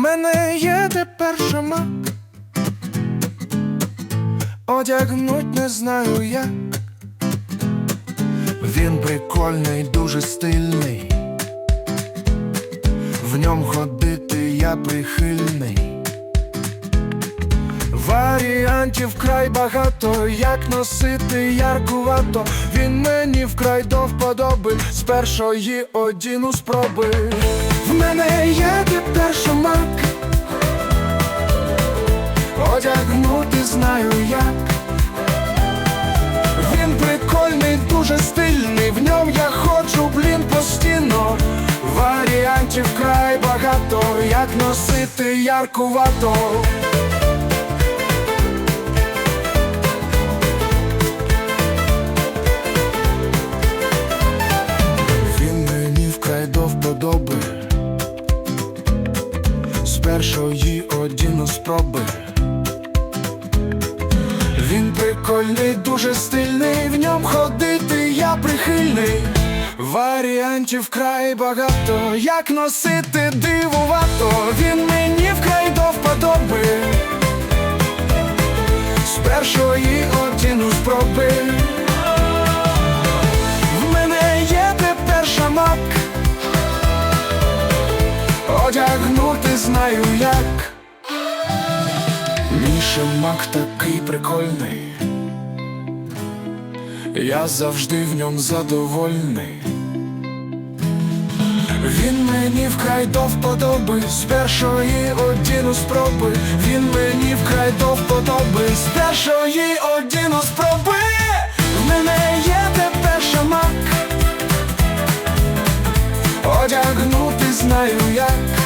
мене є тепер шамак Одягнуть не знаю як. Він прикольний, дуже стильний. В ньому ходити я прихильний. Варіантів край багато, як носити яркувато Він мені вкрай до вподоби, з першої одіну спроби мене є тепер шумак. Одягнути знаю як Він прикольний, дуже стильний, в ньому я ходжу, блін, постійно. Варіантів край багато, як носити яркувато першої одіну спроби. Він прикольний, дуже стильний, в ньому ходити я прихильний. Варіантів вкрай багато, як носити дивувато Він мені вкрай знаю як. Мій шамак такий прикольний. Я завжди в ньому задовольний. Він мені вкрай до вподоби, з першої одіну спроби, він мені вкрай до вподоби, з першої одіну спроби, в мене є тепер шамак, одягнути знаю як,